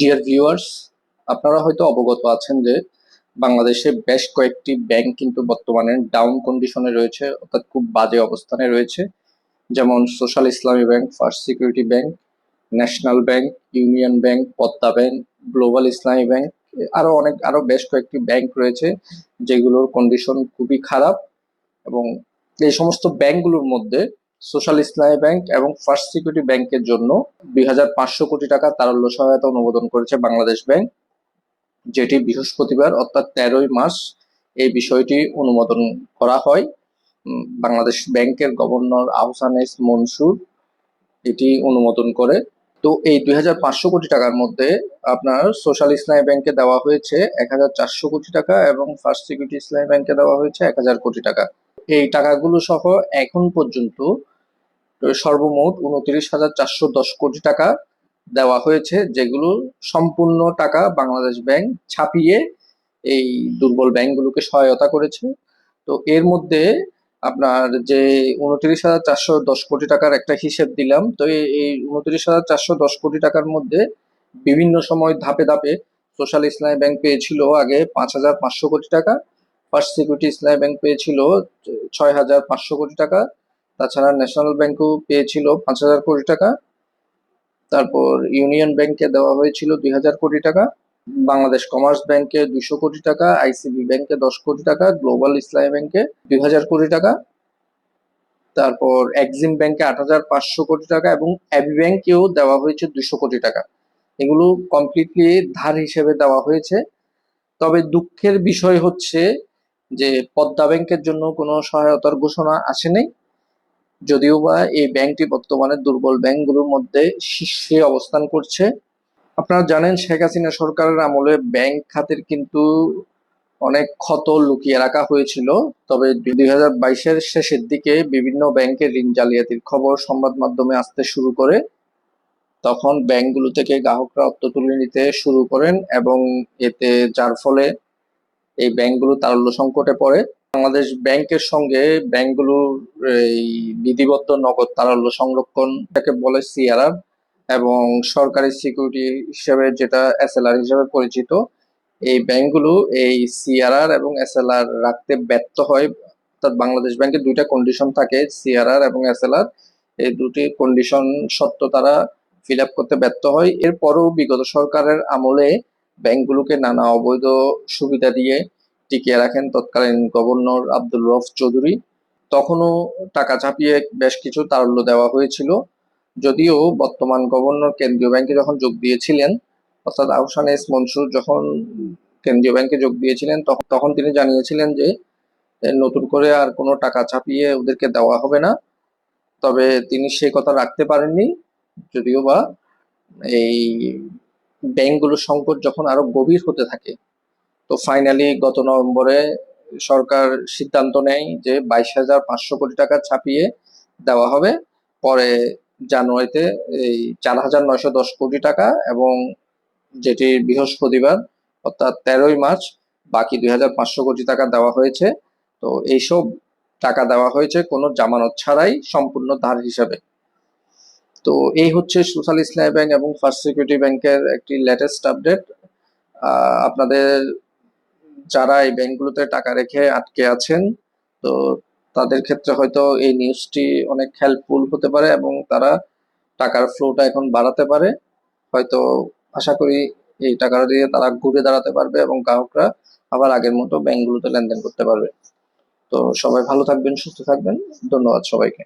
Dear viewers আপনারা হয়তো অবগত আছেন যে বাংলাদেশে বেশ কয়েকটি ব্যাংক কিন্তু বর্তমানে ডাউন কন্ডিশনে রয়েছে, অর্থাৎ খুব বাজে অবস্থানে রয়েছে। যেমন social Islami bank first security bank national bank union bank Padma bank global Islami bank আরও অনেক, আরও বেশ কয়েকটি ব্যাংক রয়েছে যেগুলোর কন্ডিশন খুবই খারাপ এবং এই সমস্ত ব্যাংকগুলোর মধ্যে সোশ্যাল ইসলামী ব্যাংক এবং ফার্স্ট সিকিউরিটি ব্যাংকের জন্য দুই হাজার পাঁচশো কোটি টাকা তারল্য সহায়তা অনুমোদন করেছে বাংলাদেশ ব্যাংক, যেটি বৃহস্পতিবার অর্থাৎ তেরোই মাস এই বিষয়টি অনুমোদন করা হয়। বাংলাদেশ ব্যাংকের গভর্নর আহসান এস মনসুর এটি অনুমোদন করে। তো এই দুই হাজার পাঁচশো কোটি টাকার মধ্যে আপনার সোশ্যাল ইসলামী ব্যাংকে দেওয়া হয়েছে এক হাজার চারশো কোটি টাকা এবং ফার্স্ট সিকিউরিটি ইসলামী ব্যাংকে দেওয়া হয়েছে এক হাজার কোটি টাকা। এই টাকাগুলো সহ এখন পর্যন্ত সর্বমোট উনত্রিশ হাজার চারশো দশ কোটি টাকা দেওয়া হয়েছে, যেগুলো সম্পূর্ণ টাকা বাংলাদেশ ব্যাংক ছাপিয়ে এই দুর্বল ব্যাংকগুলোকে সহায়তা করেছে। তো এর মধ্যে আপনার যে উনত্রিশ হাজার চারশো দশ কোটি টাকার একটা হিসেব দিলাম, তো এই- উনত্রিশ হাজার চারশো দশ কোটি টাকার মধ্যে বিভিন্ন সময় ধাপে ধাপে সোশ্যাল ইসলামী ব্যাংক পেয়েছিল আগে পাঁচ হাজার পাঁচশো কোটি টাকা, ফার্স্ট সিকিউরিটি ইসলামী ব্যাংক পেয়েছিল ছয় হাজার পাঁচশো কোটি টাকা তাছাড়া ন্যাশনাল ব্যাংকও পেয়েছিল পাঁচ হাজার কোটি টাকা। তারপর ইউনিয়ন ব্যাংকে দেওয়া হয়েছিল দুই হাজার কোটি টাকা। বাংলাদেশ কমার্স ব্যাংকে দুশো কোটি টাকা আইসিবি ব্যাংকে দশ কোটি টাকা গ্লোবাল ইসলামী ব্যাংকে দুই হাজার কোটি টাকা। তারপর এক্সিম ব্যাংকে আট হাজার পাঁচশো কোটি টাকা এবং অ্যাবি ব্যাংকেও দেওয়া হয়েছে দুশো কোটি টাকা। এগুলো কমপ্লিটলি ধার হিসেবে দেওয়া হয়েছে। তবে দুঃখের বিষয় হচ্ছে যে পদ্মা ব্যাংকের জন্য কোনো সহায়তার ঘোষণা আসেনি। যদিও বা এই ব্যাংকটি বর্তমানে দুর্বল ব্যাংকগুলোর মধ্যে শীর্ষে অবস্থান করছে। আপনারা জানেন, শেখ হাসিনা সরকারের আমলে ব্যাংক খাতের কিন্তু অনেক ক্ষত লুকিয়ে রাখা হয়েছিল। তবে দুই হাজার বাইশের শেষের দিকে বিভিন্ন ব্যাংকের ঋণ জালিয়াতির খবর সংবাদ মাধ্যমে আসতে শুরু করে। তখন ব্যাংকগুলো থেকে গ্রাহকরা অর্থ তুলে নিতে শুরু করেন এবং এতে যার ফলে এই ব্যাংকগুলো তারল্য সংকটে পড়ে। বাংলাদেশ ব্যাংকের সঙ্গে ব্যাংকগুলোর এই বিধিবদ্ধ নগদ তারল্য সংরক্ষণ তাকে বলে সিআরআর, এবং সরকারি সিকিউরিটি হিসেবে যেটা এসএলআর হিসেবে পরিচিত, এই ব্যাংকগুলো এই সিআরআর এবং এসএলআর রাখতে ব্যর্থ হয়। অর্থাৎ বাংলাদেশ ব্যাংকের দুইটা কন্ডিশন থাকে, সিআরআর এবং এসএলআর। এই দুটি কন্ডিশন সত্য তারা ফিল আপ করতে ব্যর্থ হয়। এরপরও বিগত সরকারের আমলে ব্যাংকগুলোকে নানা অবৈধ সুবিধা দিয়ে টিকিয়ে রাখেন তৎকালীন গভর্নর আব্দুল রফ চৌধুরী। তখনও টাকা ছাপিয়ে বেশ কিছু তারল্য দেওয়া হয়েছিল। যদিও বর্তমান গভর্নর কেন্দ্রীয় ব্যাংকে যখন যোগ দিয়েছিলেন, অর্থাৎ আহসান এস মনসুর যখন কেন্দ্রীয় ব্যাংকে যোগ দিয়েছিলেন তখন তখন তিনি জানিয়েছিলেন যে নতুন করে আর কোনো টাকা ছাপিয়ে ওদেরকে দেওয়া হবে না। তবে তিনি সেই কথা রাখতে পারেননি। যদিও বা এই ব্যাংকগুলোর সংকট যখন আরও গভীর হতে থাকে তো ফাইনালি গত নভেম্বরে সরকার সিদ্ধান্ত নেয় যে বাইশ হাজার পাঁচশো কোটি টাকা ছাপিয়ে দেওয়া হবে। পরে জানুয়ারিতে এই চার হাজার নয়শো দশ কোটি টাকা এবং যেটি বৃহস্পতিবার অর্থাৎ তেরোই মার্চ বাকি দুই হাজার পাঁচশো কোটি টাকা দেওয়া হয়েছে। তো এইসব টাকা দেওয়া হয়েছে কোনো জামানত ছাড়াই সম্পূর্ণ ধার হিসাবে। তো এই হচ্ছে সোশ্যাল ইসলামী ব্যাংক এবং ফার্স্ট সিকিউরিটি ব্যাংকের একটি লেটেস্ট আপডেট আপনাদের যারা এই ব্যাংকগুলোতে টাকা রেখে আটকে আছেন, তো তাদের ক্ষেত্রে হয়তো এই নিউজটি অনেক হেল্পফুল হতে পারে এবং তারা টাকার ফ্লোটা এখন বাড়াতে পারে। হয়তো আশা করি এই টাকাটা দিয়ে তারা ঘুরে দাঁড়াতে পারবে এবং গ্রাহকরা আবার আগের মতো ব্যাংকগুলোতে লেনদেন করতে পারবে। তো সবাই ভালো থাকবেন, সুস্থ থাকবেন। ধন্যবাদ সবাইকে।